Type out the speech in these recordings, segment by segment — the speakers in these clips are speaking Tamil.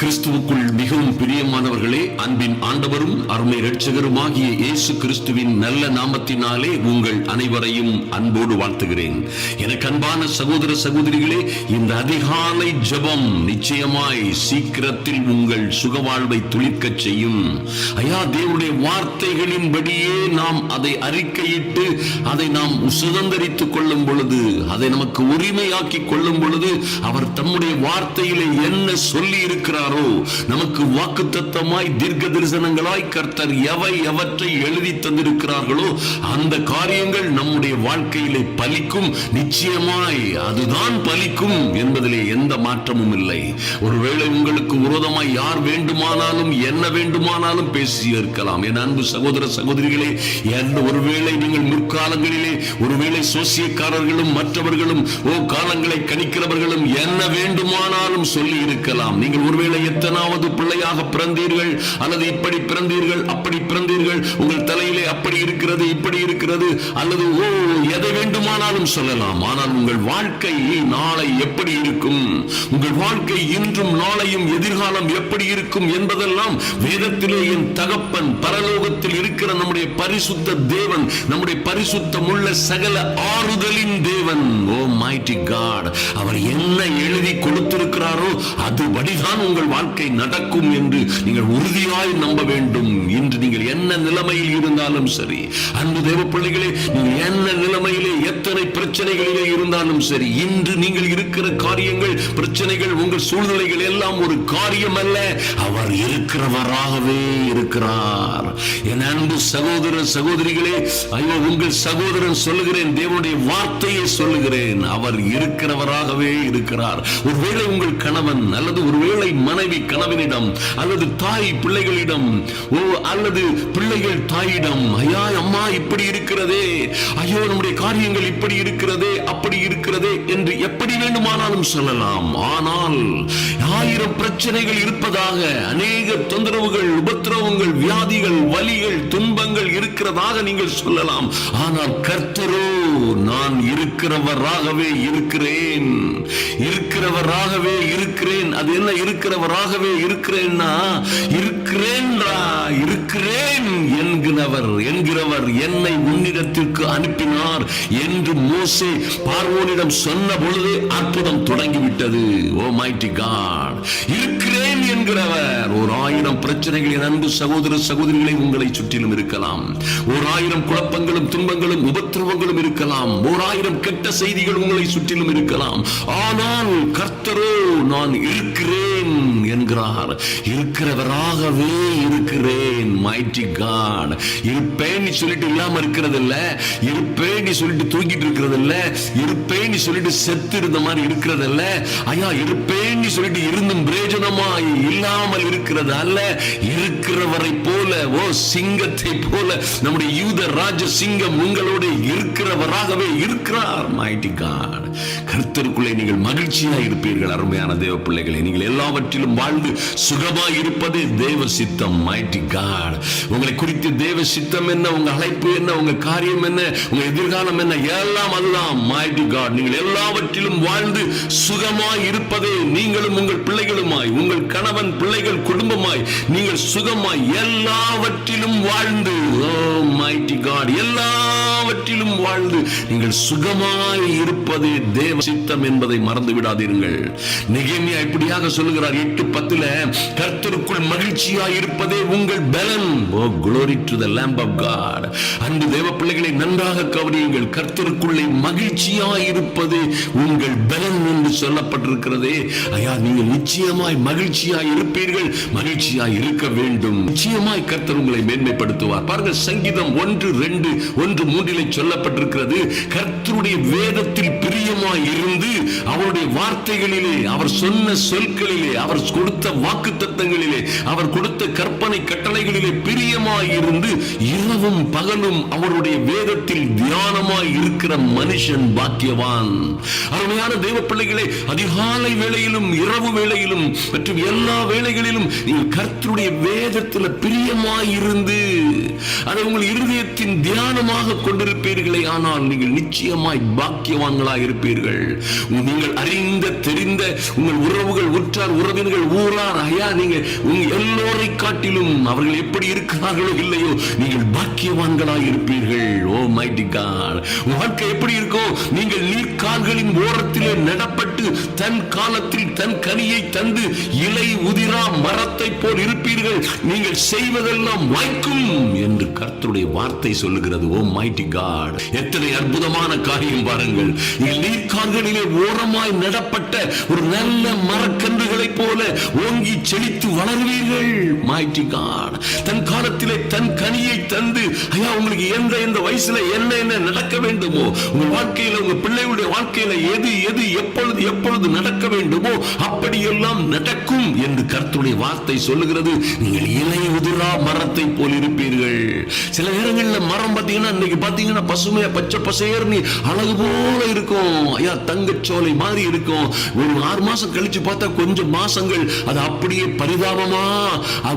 கிறிஸ்துவுக்குள் மிகவும் பிரியமானவர்களே அன்பின் ஆண்டவரும் அருமை இரட்சகருமாகிய இயேசு கிறிஸ்துவின் நல்ல நாமத்தினாலே உங்கள் அனைவரையும் அன்போடு வாழ்த்துகிறேன். எனக்கு அன்பான சகோதர சகோதரிகளே இந்த அதிகாலை ஜபம் நிச்சயமாய் சீக்கிரத்தில் உங்கள் சுகவாழ்வை துளிர்க்கச் செய்யும். ஐயா தேவனுடைய வார்த்தைகளின்படியே நாம் அதை அறிக்கையிட்டு அதை நாம் சுதந்திரித்துக் கொள்ளும் பொழுது அதை நமக்கு உரிமையாக்கி கொள்ளும் பொழுது அவர் தம்முடைய வார்த்தையிலே என்ன சொல்லி இருக்கிறார் நமக்கு வாக்கு தத்தமாய் தீர்க்க தரிசனங்களாய் கர்த்தர் எவை எவற்றை எழுதி தந்திருக்கிறார்களோ அந்த காரியங்கள் நம்முடைய வாழ்க்கையிலே பலிக்கும். நிச்சயமாய் அதுதான் பலிக்கும் என்பதிலே எந்த மாற்றமும் இல்லை. ஒருவேளை உங்களுக்கு விரோதமாய் யார் வேண்டுமானாலும் என்ன வேண்டுமானாலும் பேசி இருக்கலாம். என் அன்பு சகோதர சகோதரிகளே என்ன ஒருவேளை நீங்கள் முற்காலங்களிலே ஒருவேளை சோசியக்காரர்களும் மற்றவர்களும் ஓ காலங்களை கணிக்கிறவர்களும் என்ன வேண்டுமானாலும் சொல்லி இருக்கலாம். நீங்கள் ஒருவேளை எத்தனாவது பிள்ளையாக பிறந்தீர்கள்? அல்லது இப்படி பிறந்தீர்கள் அப்படி பிறந்தீர்கள்? உங்கள் தலையிலே அப்படி இருக்கிறது இப்படி இருக்கிறது? அல்லது ஓ எதை வேண்டுமானாலும் சொல்லலாம். ஆனால் உங்கள் வாழ்க்கை நாளை எப்படி இருக்கும்? உங்கள் வாழ்க்கை இன்றும் நாளையும் எதிர்காலம் எப்படி இருக்கும் என்பதெல்லாம் வேதத்திலே என் தகப்பன் பரலோகத்தில் இருக்கிற நம்முடைய பரிசுத்த தேவன் நம்முடைய பரிசுத்தமுள்ள சகல ஆறுதலின் தேவன். ஓ மைட்டி காட் அவர் என்ன எழுதி கொடுத்திருக்கிறாரோ அதுபடிதான் உங்கள் வாழ்க்கை நடக்கும் என்று நீங்கள் உறுதியாய் நம்ப வேண்டும். இன்று நீங்கள் என்ன நிலைமையில் இருந்தாலும் சரி அன்பு தேவ பிள்ளைகளே நீங்கள் என்ன நிலைமையிலே எத்தனை பிரச்சனைகளிலே இருந்தாலும் சரி இன்று நீங்கள் இருக்கிற காரியங்கள் பிரச்சனைகள் உங்கள் சூழ்நிலைகள் எல்லாம் ஒரு காரியம் அல்ல. அவர் இருக்கிறவராகவே இருக்கிறார். என் அன்பு சகோதர சகோதரிகளே ஐயோ உங்கள் சகோதரன் சொல்லுகிறேன் தேவனுடைய வார்த்தையை சொல்லுகிறேன். அவர் இருக்கிறவராகவே இருக்கிறார். ஒருவேளை உங்கள் கணவன் அல்லது ஒருவேளை மனைவி கணவனிடம் அல்லது தாய் பிள்ளைகளிடம் ஓ அல்லது பிள்ளைகள் தாயிடம் ஐயா அம்மா இப்படி இருக்கிறதே ஐயோ நம்முடைய காரியங்கள் இப்படி இருக்கிறதே அப்படி இருக்கிறதே என்று எப்படி வேண்டுமானாலும் சொல்லலாம். ஆனால் ஆயிரம் பிரச்சனைகள் இருப்பதாக அநேக தொந்தரவுகள் உபத்திரவங்கள் வியாதிகள் வலிகள் துன்பங்கள் இருக்கிறதாக நீங்கள் சொல்லலாம். ஆனால் கர்த்தரோ நான் இருக்கிறவராகவே இருக்கிறேன் இருக்கிறவராகவே இருக்கிறேன். அது என்ன இருக்கிறவர்? இருக்கிறவராகவே இருக்கிறேன்னா இருக்கிறேன்றா இருக்கிறேன் என்கிறவர் என்கிறவர் என்னை உன்னிடத்திற்கு அனுப்பினார் என்று மோசே பார்வோனிடம் சொன்ன பொழுது அற்புதம் தொடங்கிவிட்டது. O mighty God. இருக்கிறேன் என்கிறவர். ஒரு ஆயிரம் பிரச்சனைகளின் அன்பு சகோதர சகோதரிகளை உங்களை சுற்றிலும் இருக்கலாம். ஓர் ஆயிரம் குழப்பங்களும் துன்பங்களும் உபத்திரவங்களும் இருக்கலாம். ஓர் ஆயிரம் கெட்ட செய்திகள் உங்களை சுற்றிலும் இருக்கலாம். ஆனால் கர்த்தரோ நான் இருக்கிறேன் என்கிறார். இருக்கிறவராகவே இருக்கிறேன் மைட்டி காட் இருப்பேன்னு சொல்லிட்டு இல்லாம இருக்கிறது இல்ல இருப்பேன்னு சொல்லிட்டு தூக்கிட்டு இருக்கிறது இல்ல இருப்பேன்னு சொல்லிட்டு செத்து இருந்த மாதிரி இருக்கிறது இல்ல ஐயா இருப்பேன்னு சொல்லிட்டு இருந்தும் பிரயோஜனமாய் இல்லாமல் இருக்கிறது அல்ல. இருக்கிறவரை போல ஓ சிங்கத்தை போல நம்முடைய யூத ராஜ சிங்கம் உங்களோட இருக்கிறவராகவே இருக்கிறார் மைட்டி காட் கருத்தருக்குள்ளே நீங்கள் மகிழ்ச்சியாக இருப்பீர்கள் அருமையான தேவ பிள்ளைகளை. நீங்கள் எல்லாவற்றிலும் வாழ்ந்து சுகமாய் இருப்பதே தேவ சித்தம் மைட்டி காட் உங்களை குறித்து தேவ சித்தம் என்ன உங்க அழைப்பு என்ன உங்க காரியம் என்ன உங்க எதிர்காலம் என்ன எல்லாம் அதுதான் மைட்டி காட் நீங்கள் எல்லாவற்றிலும் வாழ்ந்து சுகமாய் இருப்பதே நீங்களும் உங்கள் பிள்ளைகளுமாய் உங்கள் கணவன் பிள்ளைகள் குடும்பமாய் நீங்கள் சுகமாய் எல்லாவற்றிலும் வாழ்ந்து ஓ மைட்டி காட் எல்லாவற்றிலும் வாழ்ந்து நீங்கள் சுகமாய் இருப்பதே தேவ சித்தம் என்பதை மறந்து விடாதீர்கள் நிகழ்ச்சியா இப்படியாக சொல்லுகிறார் எட்டு பத்துல கர்த்தருக்குள் மகிழ்ச்சியா இருப்பதே உங்கள் பலன். O glory to the lamb of God அன்பு தேவ பிள்ளைகளை நன்றாக கவனியுங்கள். கர்த்தருக்குள்ளே மகிழ்ச்சியா இருப்பது உங்கள் பலன் என்று சொல்லப்பட்டிருக்கிறதே. ஐயா நீங்கள் நிச்சயமாய் மகிழ்ச்சியா இருப்பீர்கள். மகிழ்ச்சியா இருக்க வேண்டும். நிச்சயமாய் கர்த்தர் உங்களை மேன்மைப்படுத்துவார். பாருங்க சங்கீதம் ஒன்று ரெண்டு ஒன்று மூன்றிலே சொல்லப்பட்டிருக்கிறது. கர்த்தருடைய வேதத்தில் பிரியமாய் இருந்து அவருடைய வார்த்தைகளிலே அவர் சொன்ன சொற்களிலே அவர் கொடுத்த வாக்கு தத்தங்களிலே அவர் கொடுத்த கற்பனை கட்டளைகளிலே பிரியமாயிருந்து இரவும் பகலும் அவருடைய வேதத்தில் தியானமாய் இருக்கிற மனுஷன் பாக்கியவான். அருமையான தேவ பிள்ளைகளை அதிகாலை வேளையிலும் இரவு வேளையிலும் மற்றும் எல்லா வேளைகளிலும் நீங்கள் கர்த்தருடைய வேதத்தில் பிரியமாயிருந்து அதை உங்கள் இருதயத்தின் தியானமாக கொண்டிருப்பீர்களே ஆனால் நீங்கள் நிச்சயமாய் பாக்கியவான்களாக இருப்பீர்கள் நீங்கள் அறிந்த தெரிந்த உங்கள் உறவுகள் உற்றார் உறவினர்கள் ஊரார் ஐயா நீங்கள் உங்க எல்லோரை காட்டிலும் அவர்கள் எப்படி இருக்கிறார்களோ இல்லையோ நீங்கள் பாக்கியவான்களாக இருப்பீர்கள். O mighty God. வாழ்க்கை எப்படி இருக்கோ நீங்கள் நீர்க்கால்களின் ஓரத்திலே நடப்பட்டு தன் காலத்தில் தன் கனியை தந்து இலை உதிரா மரத்தை போல் இருப்பீர்கள். நீங்கள் செய்வதெல்லாம் வாய்க்கும் என்று கர்த்தருடைய வார்த்தை சொல்லுகிறது. O mighty God. எத்தனை அற்புதமான காரியம் பாருங்கள். நீங்கள் ஓரமாய் நடப்பட்ட ஒரு நல்ல மரக்கன்றுகளைப் போல ஓங்கி செழித்து வளருவீர்கள் மாய்டி காட் தன் காலத்திலே தன் கனியை தந்து ஐயா உங்களுக்கு எந்த எந்த வயசுல என்ன என்ன நடக்க வேண்டுமோ உங்க வாழ்க்கையில உங்க பிள்ளைகளுடைய வாழ்க்கையில எது எது எப்பொழுது எப்பொழுது நடக்க வேண்டுமோ அப்படியெல்லாம் நடக்கும் என்று கர்த்தருடைய வார்த்தை சொல்லுகிறது. நீங்கள் இலை உதிரா மரத்தை போல் இருப்பீர்கள். சில நேரங்களில் மரம் பார்த்தீங்கன்னா இன்னைக்கு பார்த்தீங்கன்னா பசுமையா பச்சை பசேர்னு அழகு போல இருக்கும். ஐயா தங்கச்சோலை மாதிரி இருக்கும். ஒரு ஆறு மாசம் கழிச்சு பார்த்தா கொஞ்சம் மாசங்கள் அது அப்படியே பரிதாபமா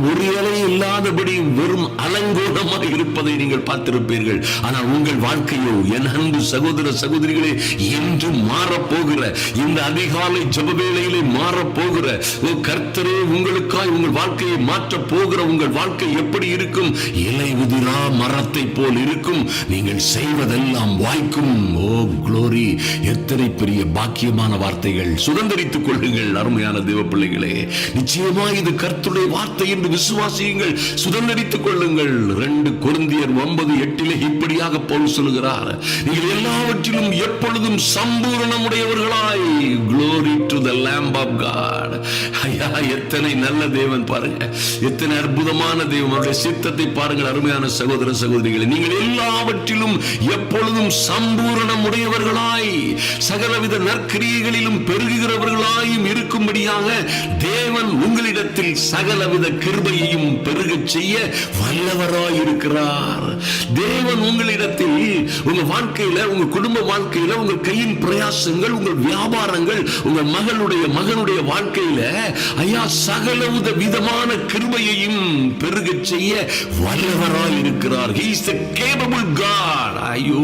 ஒரு இலை இல்லாதபடி வெறும் அலங்கோலமா இருப்பதை நீங்கள் பார்த்திருப்பீர்கள். ஆனால் உங்கள் வாழ்க்கையோ என் அன்பு சகோதர சகோதரிகளே என்றும் மாறப்போகிற இந்த அதிகாலை ஜெப வேளையிலே மாறப்போகிற ஓ கர்த்தரே உங்களுக்காய் உங்கள் வாழ்க்கையை மாற்றப் போகிற உங்கள் வாழ்க்கை எப்படி இருக்கும்? இலை உதிரா மரத்தை போல் இருக்கும். நீங்கள் செய்வதெல்லாம் வாய்க்கும். O glory. எத்தனை பெரிய பாக்கியமான வார்த்தைகள். சுதந்திரித்துக் கொள்ளுங்கள் அருமையான தேவ பிள்ளைகளை பிள்ளைகளே நிச்சயமா இது கர்த்துடைய வார்த்தை என்று விசுவாசியுங்கள். சுதந்திரித்துக் கொள்ளுங்கள். ரெண்டு குருந்தியர் ஒன்பது எட்டிலே இப்படியாக போல் சொல்லுகிறார். நீங்கள் எல்லாவற்றிலும் எப்பொழுதும் சம்பூரணமுடையவர்களாய். Glory to the lamb of God ஐயா எத்தனை நல்ல தேவன் பாருங்க. எத்தனை அற்புதமான தேவன். அவருடைய சித்தத்தை பாருங்கள் அருமையான சகோதர சகோதரிகளை. நீங்கள் எல்லாவற்றிலும் எப்பொழுதும் சம்பூரணம் உடையவர்களாய் சகலவித நற்கிரியைகளிலும் பெருகுகிறவர்களாயும் இருக்கும்படியாக தேவன் உங்களிடத்தில் சகலவித கிருபையையும் பெருகச் செய்ய வல்லவராய் இருக்கிறார் தேவன் உங்களிடத்தில் உங்க வாழ்க்கையில உங்க குடும்ப வாழ்க்கையில உங்க கையின் பிரயாசங்கள் உங்கள் வியாபாரங்கள் உங்க மகளுடைய மகனுடைய வாழ்க்கையில ஐயா சகலவித விதமான கிருபையையும் பெருகச் செய்ய வல்லவராய் இருக்கிறார் ஹீ is the capable ஐயோ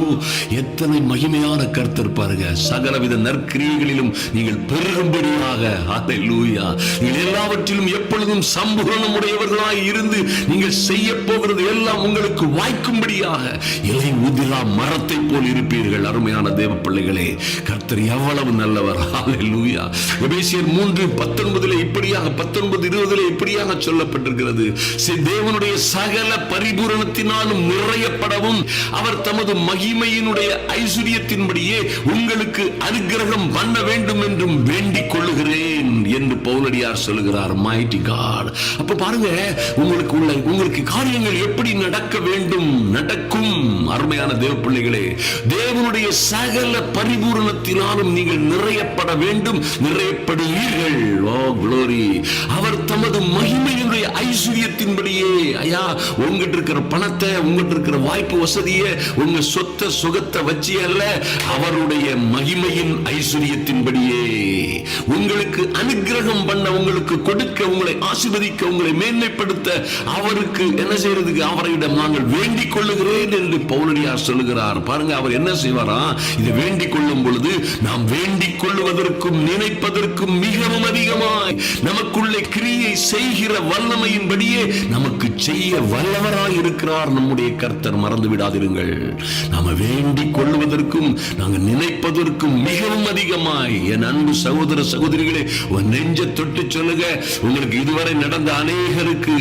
எத்தனை மகிமையான கருத்து இருப்பாருங்க சகலவித நற்கிரியைகளிலும் நீங்கள் பெருகும்படியாக. லூயா நீங்கள் எல்லாவற்றிலும் எப்பொழுதும் சம்பூரணம் உடையவர்களாய் இருந்து நீங்கள் செய்ய போகிறது எல்லாம் உங்களுக்கு வாய்க்கும்படியாக இலை உதிரா மரத்தை போல் இருப்பீர்கள். அருமையான தேவ பிள்ளைகளே கர்த்தர் எவ்வளவு நல்லவர். ஹalleluya. எபேசியர் மூன்று பத்தொன்பதுல இப்படியாக பத்தொன்பது இருபதுல இப்படியாக சொல்லப்பட்டிருக்கிறது. தேவனுடைய சகல பரிபூரணத்தினாலும் நிறையப்படவும் அவர் தமது மகிமையினுடைய ஐஸ்வர்யத்தின்படியே உங்களுக்கு அனுகிரகம் பண்ண வேண்டும் என்றும் வேண்டிக் கொள்ளுகிறேன் என்று பவுலடியார் சொல்லுகிறார் மைட்டி காட் அப்ப பாருங்க உங்களுக்கு உள்ள உங்களுக்கு காரியங்கள் எப்படி நடக்க வேண்டும்? நடக்கும். அருமையான தேவ பிள்ளைகளே தேவனுடைய சகல பரிபூரணத்தினாலும் நீங்கள் நிறையப்பட வேண்டும் நிறையப்படுவீர்கள். ஓ குளோரி அவர் தமது மகிமையினுடைய ஐஸ்வர்யத்தின்படியே ஐயா உங்ககிட்ட இருக்கிற பணத்தை உங்ககிட்ட இருக்கிற வாய்ப்பு வசதியை உங்க சொத்த சுகத்தை வச்சு அல்ல அவருடைய மகிமையின் ஐஸ்வர்யத்தின்படியே. உங்களுக்கு அனுகிரகம் பண்ண பண்ண உங்களுக்கு கொடுக்க உங்களை ஆசிர்வதிக்க உங்களை மேன்மைப்படுத்த அவருக்கு என்ன செய்யறதுக்கு அவரிடம் நாங்கள் வேண்டிக் கொள்ளுகிறேன் என்று பவுலடியார் சொல்லுகிறார். பாருங்க அவர் என்ன செய்வாரா? இதை வேண்டிக் கொள்ளும் பொழுது நாம் வேண்டிக் கொள்ளுவதற்கும் நினைப்பதற்கும் மிகவும் அதிகமாய் நமக்குள்ளே கிரியை செய்கிற வல்லமையின்படியே நமக்கு செய்ய வல்லவராய் இருக்கிறார் நம்முடைய கர்த்தர். மறந்து விடாதிருங்கள். நாம வேண்டிக் கொள்ளுவதற்கும் நாங்கள் நினைப்பதற்கும் மிகவும் அதிகமாய். என் அன்பு சகோதர சகோதரிகளே உன் நெஞ்ச தொட்டு சொல்லுங்க உங்களுக்கு இதுவரை நடந்த அநேகருக்கு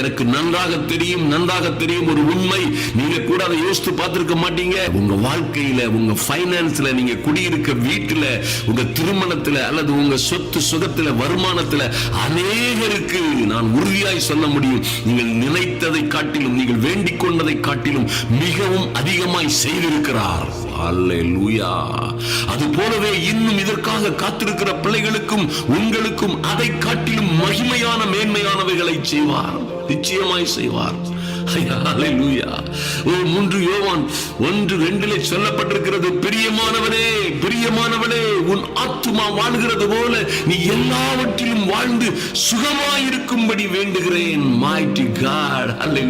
எனக்கு நன்றாக தெரியும் நன்றாக தெரியும் ஒரு உண்மை. நீங்க கூட அதை யோசித்து பார்த்திருக்க மாட்டீங்க. உங்க வாழ்க்கையில உங்க பைனான்ஸ்ல நீங்க குடியிருக்க வீட்டுல உங்க திருமணத்துல அல்லது உங்க சொத்து சுகத்துல வருமானத்துல அநேகருக்கு நான் உறுதியாய் சொல்ல முடியும். நீங்கள் நினைத்ததை காட்டிலும் நீங்கள் வேண்டிக் கொண்டதை காட்டிலும் மிகவும் அதிகமாய் செய்திருக்கிறார். அது போலவே இன்னும் இதற்காக காத்திருக்கிற பிள்ளைகளுக்கும் உங்களுக்கும் அதை காட்டிலும் மகிமையான மேன்மையானவைகளை செய்வார். நிச்சயமாய் செய்வார். ஓ மூன்று யோவான் ஒன்று ரெண்டிலே சொல்லப்பட்டிருக்கிறது பிரியமானவனே. பிரியமானவனே உன் ஆத்துமா வாழ்கிறது போல நீ எல்லாவற்றிலும் வாழ்ந்து சுகமாயிருக்கும்படி வேண்டுகிறேன். Mighty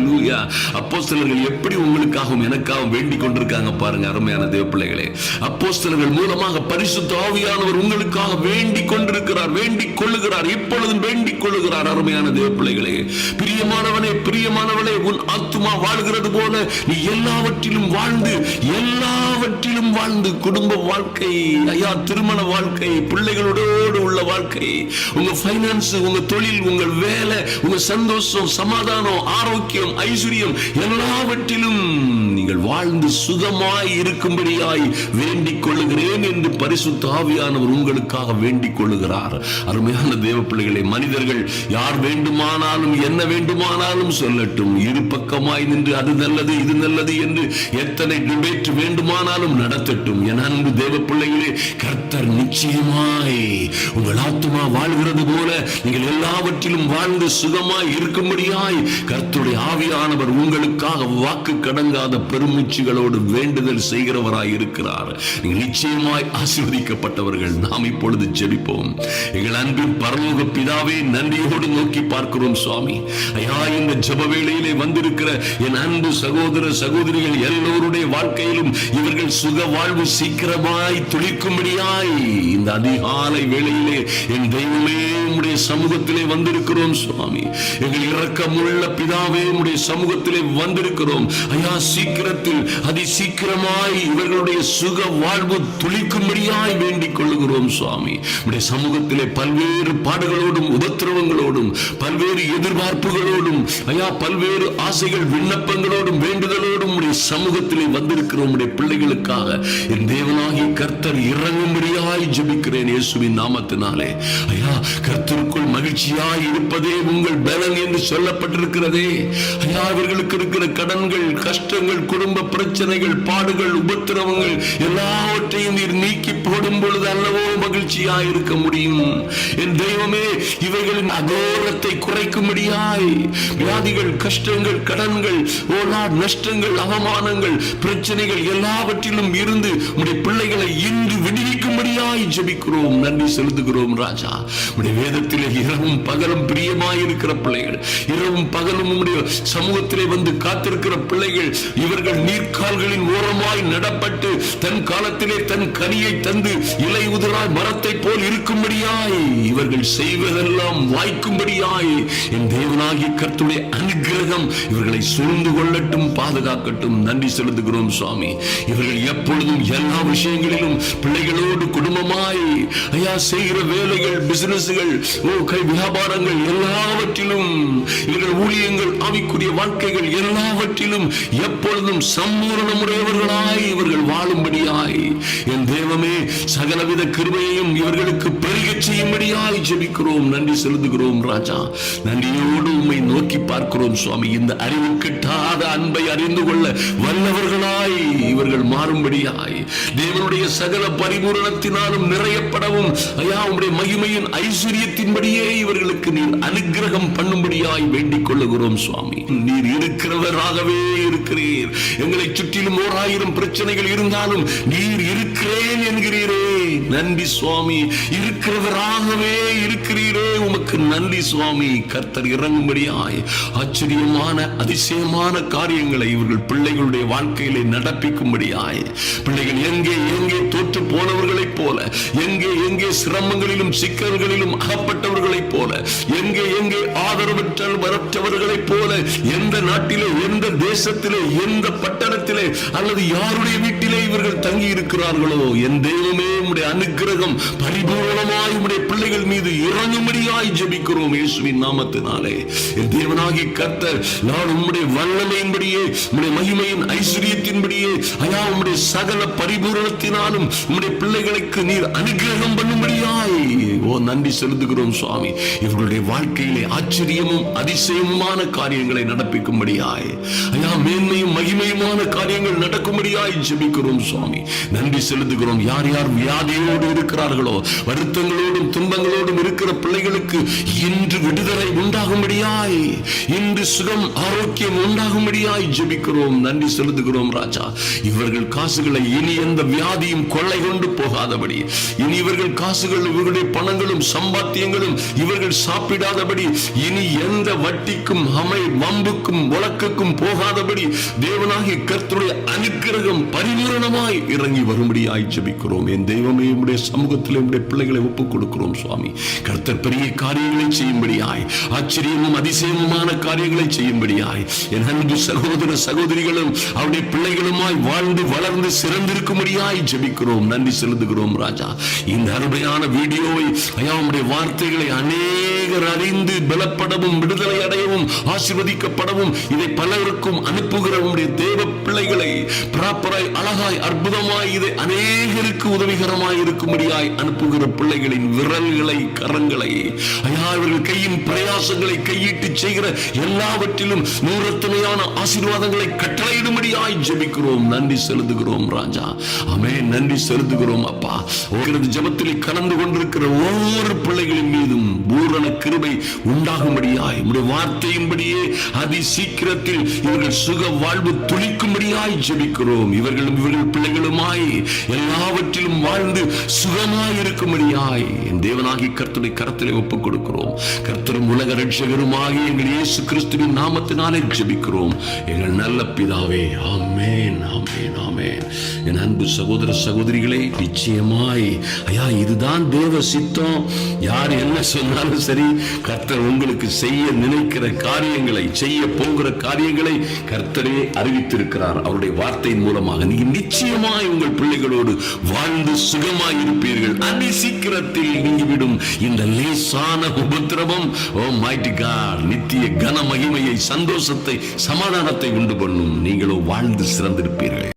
லூயா அப்போ அப்போஸ்தலர்கள் எப்படி உங்களுக்காகவும் எனக்காகவும் வேண்டிக் கொண்டிருக்காங்க பாருங்க அருமையான தேவ பிள்ளைகளே அப்போஸ்தலர்கள் மூலமாக பரிசுத்த ஆவியானவர் உங்களுக்காக வேண்டிக் கொண்டிருக்கிறார் வேண்டிக் கொள்ளுகிறார் இப்பொழுதும் வேண்டிக் கொள்ளுகிறார் அருமையான தேவ பிள்ளைகளே பிரியமானவனே பிரியமானவளே உன் ஆத்துமா வாழ்கிறது போல நீ எல்லாவற்றிலும் வாழ்ந்து எல்லாவற்றிலும் வாழ்ந்து குடும்ப வாழ்க்கை ஐயா திருமண வாழ்க்கை பிள்ளைகளோடு உள்ள வாழ்க்கை உங்க பைனான்ஸ் உங்க தொழில் உங்கள் வேலை உங்க சந்தோஷம் சமாதானம் ஆரோக்கியம் ஐஸ்வர்யம் எல்லாவற்றிலும் நீங்கள் வாழ்ந்து சுகமாய் இருக்கும்படியாய் வேண்டிக் கொள்ளுகிறேன் என்று பரிசுத்த ஆவியானவர் உங்களுக்காக வேண்டிக் கொள்ளுகிறார். அருமையான தேவ பிள்ளைகளை மனிதர்கள் யார் வேண்டுமானாலும் என்ன வேண்டுமானாலும் சொல்லட்டும். இரு பக்கமாய் நின்று அது நல்லது இது நல்லது என்று எத்தனை டிபேட் வேண்டுமானாலும் நடத்தட்டும். என அன்பு தேவ பிள்ளைகளே கர்த்தர் நிச்சயமாய் உங்கள் ஆத்மா வாழ்கிறது போல நீங்கள் எல்லாவற்றிலும் வாழ்ந்து சுகமாய் இருக்கும்படியாய் கர்த்தருடைய ஆவியானவர் உங்களுக்காக வாக்கு கடங்காத பெருமூச்சுகளோடு வேண்டுதல் செய்கிறவராய் இருக்கிறார். நீங்கள் நிச்சயமாய் ஆசீர்வதிக்கப்பட்டவர்கள். நாம் இப்பொழுது ஜெபிப்போம். எங்கள் அன்பின் பரலோக பிதாவே நன்றியோடு நோக்கி பார்க்கிறோம் சுவாமி. ஐயா இந்த ஜப வேளையிலே வந்திருக்கிற என் அன்பு சகோதர சகோதரிகள் எல்லோருடைய வாழ்க்கையிலும் இவர்கள் சுக வாழ்வு சீக்கிரமாய் துளிக்கும்படியாய் இந்த அதிகாலை வேளையிலே என் தெய்வமே உடைய சமூகத்திலே வந்திருக்கிறோம் சுவாமி. எங்கள் இரக்கமுள்ள பிதாவே உடைய சமூகத்திலே வந்திருக்கிறோம். ஐயா சீக்கிரத்தில் அதி சீக்கிரமாய் இவர்களுடைய சுக வாழ்வு துளிக்கும்படியாய் வேண்டிக் கொள்ளுகிறோம் சுவாமி. உடைய சமூகத்திலே பல்வேறு பாடுகளோடும் உபத்திரவங்களோடும் பல்வேறு எதிர்பார்ப்புகளோடும் ஐயா பல்வேறு ஆசைகள் விண்ணப்பங்களோடும் வேண்டுதலோடும் உடைய சமூகத்திலே வந்திருக்கிறோம் உடைய பிள்ளைகளுக்காக. என் தேவனாகி கர் கர்த்தர் இறங்கும்படியாய் ஜெபிக்கிறேன் இயேசுவின் நாமத்தினாலே. ஐயா கர்த்தருக்குள் மகிழ்ச்சியாய் இருப்பதே உங்கள் பலன் என்று சொல்லப்பட்டிருக்கிறதே. ஐயா இவர்களுக்கு இருக்கிற கடன்கள் கஷ்டங்கள் குடும்ப பிரச்சனைகள் பாடுகள் உபத்திரவங்கள் எல்லாவற்றையும் நீர் நீக்கி போடும் பொழுது அல்லவோ மகிழ்ச்சியாய் இருக்க முடியும். என் தெய்வமே இவைகளின் அகோரத்தை குறைக்கும்படியாய் வியாதிகள் கஷ்டங்கள் கடன்கள் ஓலா நஷ்டங்கள் அவமானங்கள் பிரச்சனைகள் எல்லாவற்றிலும் இருந்து உடைய பிள்ளைகளை இன்று விடுவிக்கும்படியாய் ஜெபிக்கிறோம். நன்றி செலுத்துகிறோம் ராஜா. உடைய வேதத்திலே இரவும் பகலும் பிரியமாய் இருக்கிற பிள்ளைகள் இரவும் பகலும் உடைய சமூகத்திலே வந்து காத்திருக்கிற பிள்ளைகள் இவர்கள் நீர்க்கால்களின் ஓரமாய் நடப்பட்டு தன் காலத்திலே தன் கனியை தந்து இலை உதிராய் மரத்தை போல் இருக்கும்படியாய் இவர்கள் செய்வதெல்லாம் வாய்க்கும்படியாய் என் தேவனாகிய கர்த்துடைய அனுகிரகம் இவர்களை சூழ்ந்து கொள்ளட்டும் பாதுகாக்கட்டும். நன்றி செலுத்துகிறோம் சுவாமி. இவர்கள் எப்பொழுதும் எல்லா விஷயங்களிலும் பிள்ளைகளோடு குடும்பமாய் ஐயா செய்கிற வேலைகள் பிசினஸ்கள் ஓ கை வியாபாரங்கள் எல்லாவற்றிலும் எங்கள் ஊழியங்கள் ஆவிக்குரிய வாழ்க்கைகள் எல்லாவற்றிலும் எப்பொழுதும் சம்பூரணமுடையவர்களாய் இவர்கள் வாழும்படியாய். என் தேவமே சகலவித கிருமையையும் இவர்களுக்கு பெருகச் செய்யும்படியாய் ஜெபிக்கிறோம். நன்றி செலுத்துகிறோம் ராஜா. நன்றியோடு உண்மை நோக்கி பார்க்கிறோம் சுவாமி. இந்த அறிவு கிட்டாத அன்பை அறிந்து கொள்ள வல்லவர்களாய் இவர்கள் மாறும்படியாய். தேவனுடைய சகல பரிபூரணத்தினாலும் நிறையப்படவும். ஐயா உடைய மகிமையின் ஐஸ்வர்யத்தின்படியே இவர்களுக்கு நீர் அனுக்கிரகம் பண்ணும்படியாய் வேண்டிக் கொள்ளுகிறோம் சுவாமி. நீர் இருக்கிறவராகவே இருக்கிறீர். எங்களை சுற்றிலும் ஓர் ஆயிரம் பிரச்சனைகள் இருந்தாலும் நீர் இருக்கிறேன் என்கிறீரே. நன்றி சுவாமி. இருக்கிறவராகவே இருக்கிறீரே. உமக்கு நன்றி சுவாமி. கர்த்தர் இறங்கும்படியாய். ஆச்சரியமான அதிசயமான காரியங்களை இவர்கள் பிள்ளைகளுடைய வாழ்க்கையிலே நடப்பிக்கும்படியாய். பிள்ளைகள் எங்கே எங்கே தோற்று போனவர்களைப் போல எங்கே எங்கே சிரமங்களிலும் சிக்கல்களிலும் அகப்பட்டவர்களைப் போல எங்கே எங்கே ஆதரவற்ற வரற்றவர்களைப் போல எந்த நாட்டிலே எந்த தேசத்திலே எந்த பட்டணத்திலே அல்லது யாருடைய வீட்டிலே இவர்கள் தங்கி இருக்கிறார்களோ என் தெய்வமே உம்முடைய அனுகிரகம் பரிபூர்ணமாய் உம்முடைய பிள்ளைகள் மீது இறங்கும்படியாய் ஜெபிக்கிறோம் இயேசுவின் நாமத்தினாலே. என் தேவனாகி கர்த்தர் நான் உம்முடைய வல்லமையின்படியே உம்முடைய மகிமையின் ஐஸ்வர்யத்தின்படியே ஐயா உம்முடைய சகல பரிபூரணத்தினாலும் உம்முடைய பிள்ளைகளுக்கு நீர் அனுகிரகம் பண்ணும்படியாய் ஓ நன்றி செலுத்துகிறோம் சுவாமி. இவர்களுடைய வாழ்க்கையிலே ஆச்சரியமும் அதிசயமுமான காரியங்களை நடப்பிக்கும்படியாய். ஐயா மேன்மையும் மகிமையுமான காரியங்கள் நடக்கும்படியாய் ஜெபிக்கிறோம் சுவாமி. நன்றி செலுத்துகிறோம். யார் யார் வியாதியோடு இருக்கிறார்களோ வருத்தங்களோடும் துன்பங்களோடும் இருக்கிற பிள்ளைகளுக்கு இன்று விடுதலை உண்டாகும்படியாய் இன்று சுகம் ஆரோக்கியம் உண்டாகும்படியாய் ஜெபிக்கிறோம். நன்றி செலுத்துகிறோம் ராஜா. இவர்கள் காசுகளை இனி எந்த வியாதியும் கொள்ளை கொண்டு போகாதபடி இனி இவர்கள் காசுகள் இவர்களுடைய பணங்கள் பணங்களும் சம்பாத்தியங்களும் இவர்கள் சாப்பிடாதபடி இனி எந்த வட்டிக்கும் அமை வம்புக்கும் வழக்குக்கும் போகாதபடி தேவனாகிய கர்த்தருடைய அனுக்கிரகம் பரிபூரணமாய் இறங்கி வரும்படி ஆய்ச்சபிக்கிறோம் என் தெய்வமே உடைய சமூகத்தில் உடைய பிள்ளைகளை ஒப்புக் கொடுக்கிறோம் சுவாமி. கர்த்தர் பெரிய காரியங்களை செய்யும்படியாய் ஆச்சரியமும் அதிசயமுமான காரியங்களை செய்யும்படியாய் என் அன்பு சகோதர சகோதரிகளும் அவருடைய பிள்ளைகளுமாய் வாழ்ந்து வளர்ந்து சிறந்திருக்கும்படியாய் ஜபிக்கிறோம். நன்றி செலுத்துகிறோம் ராஜா. இந்த அருமையான வீடியோவை ஐயா உம்முடைய வார்த்தைகளை அநேகர் அறிந்து பலப்படவும் விடுதலை அடையவும் ஆசிர்வதிக்கப்படவும் இதை பலருக்கும் அனுப்புகிற உம்முடைய தேவ பிள்ளைகளை பிராப்பராய் அழகாய் அற்புதமாய் இதை அநேகருக்கு உதவிகரமாய் இருக்கும்படியாய் அனுப்புகிற பிள்ளைகளின் விரல்களை கரங்களை ஐயா இவர்கள் கையின் பிரயாசங்களை கையிட்டு செய்கிற எல்லாவற்றிலும் நூறத்தனையான ஆசீர்வாதங்களை கட்டளையிடும்படியாய் ஜெபிக்கிறோம். நன்றி செலுத்துகிறோம் ராஜா. அமே நன்றி செலுத்துகிறோம் அப்பா. உங்களது ஜபத்திலே கலந்து கொண்டிருக்கிற ஒவ்வொரு பிள்ளைகளின் மீதும் பூரண கிருபை உண்டாகும்படியாய் உடைய வார்த்தையும்படியே அதி சீக்கிரத்தில் இவர்கள் சுக வாழ்வு துளிக்கும்படியாய் ஜெபிக்கிறோம். இவர்களும் இவர்கள் பிள்ளைகளுமாய் எல்லாவற்றிலும் வாழ்ந்து சுகமாய் இருக்கும்படியாய் என் தேவனாகி கர்த்தனை கரத்திலே ஒப்புக் கொடுக்கிறோம் கர்த்தரும் உலக ரட்சகருமாகி எங்கள் இயேசு கிறிஸ்துவின் நாமத்தினாலே ஜெபிக்கிறோம். எங்கள் நல்ல பிதாவே ஆமேன் ஆமேன் ஆமேன். என் அன்பு சகோதர சகோதரிகளே நிச்சயமாய். ஐயா இதுதான் தேவ சித்தம். யார் என்ன சொன்னாலும் சரி கர்த்தர் உங்களுக்கு செய்ய நினைக்கிற காரியங்களை செய்ய போகிற காரியங்களை கர்த்தரே அறிவித்திருக்கிறார். அவருடைய வார்த்தையின் மூலமாக நீங்க நிச்சயமாய் உங்கள் பிள்ளைகளோடு வாழ்ந்து சுகமாய் இருப்பீர்கள். அதி சீக்கிரத்தில் நீங்கிவிடும் இந்த லேசான உபத்திரவம். ஓ மைட்டி காட் நித்திய கன மகிமையை சந்தோஷத்தை சமாதானத்தை உண்டு பண்ணும். நீங்களோ வாழ்ந்து சிறந்திருப்பீர்கள்.